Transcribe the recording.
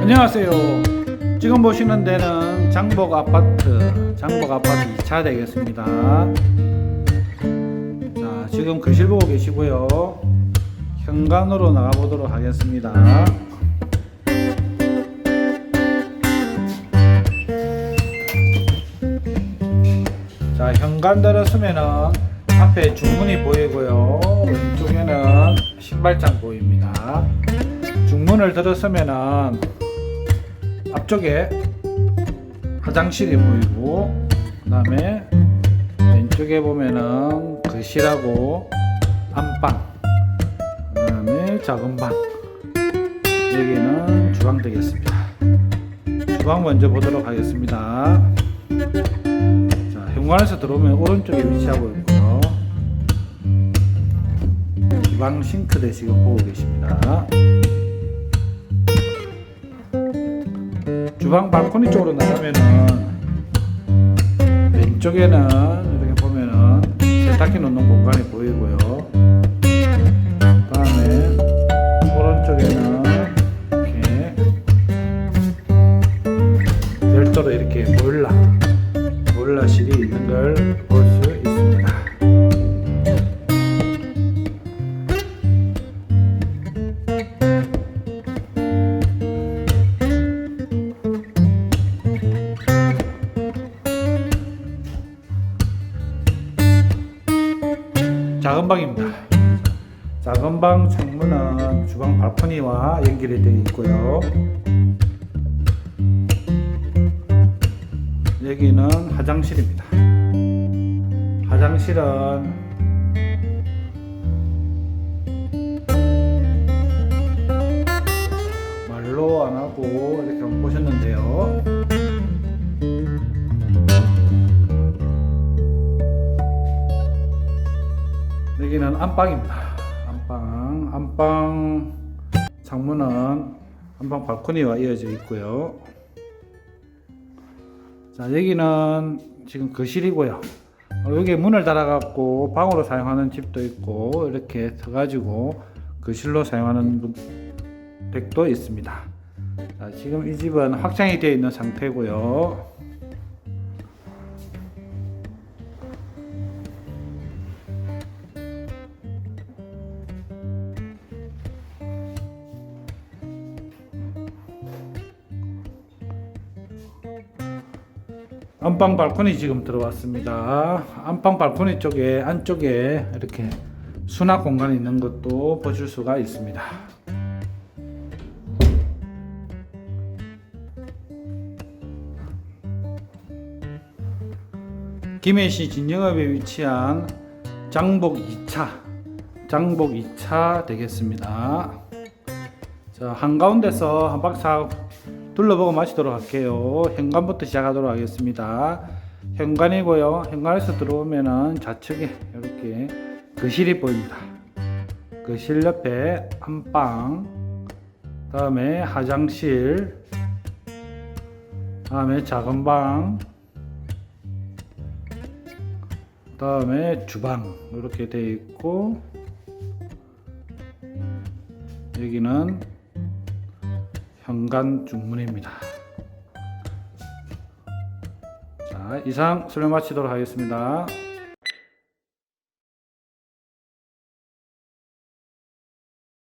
안녕하세요. 지금 보시는 데는 장복 아파트, 장복 아파트 2차 되겠습니다. 자, 지금 글실 보고 계시고요. 현관으로 나가보도록 하겠습니다. 자, 현관 들어서면은 앞에 중문이 보이고요. 왼쪽에는 신발장 보입니다. 중문을 들어서면은 앞쪽에 화장실이 보이고 그 다음에 왼쪽에 보면은 거실하고 안방 그 다음에 작은 방 여기는 주방 되겠습니다. 주방 먼저 보도록 하겠습니다. 자, 현관에서 들어오면 오른쪽에 위치하고 있고요. 주방 싱크대 지금 보고 계십니다. 주방 발코니 쪽으로 나가면은 왼쪽에는 이렇게 보면은 세탁기 놓는 공간이 보이고요. 걸볼수 있습니다. 작은 방입니다. 작은 방 창문은 주방 발코니와 연결이 되어 있고요. 여기는 화장실입니다. 화장실은 말로 안 하고 이렇게 보셨는데요. 여기는 안방입니다. 안방, 안방 창문은 안방 발코니와 이어져 있고요. 자, 여기는 지금 거실이고요. 어, 여기 문을 달아갖고 방으로 사용하는 집도 있고 이렇게 서가지고 거실로 사용하는 분- 댁도 있습니다. 자, 지금 이 집은 확장이 되어 있는 상태고요. 안방 발코니 지금 들어왔습니다. 안방 발코니 쪽에 안쪽에 이렇게 수납 공간이 있는 것도 보실 수가 있습니다. 김해시 진영읍에 위치한 장복 2차, 장복 2차 되겠습니다. 자, 한가운데서 한 바퀴 싹 둘러보고 마치도록 할게요. 현관부터 시작하도록 하겠습니다. 현관이고요. 현관에서 들어오면은 좌측에 이렇게 거실이 보입니다. 거실 옆에 안방, 다음에 화장실, 다음에 작은 방, 다음에 주방 이렇게 되어 있고 여기는 현관 중문입니다. 자, 이상 설명 마치도록 하겠습니다.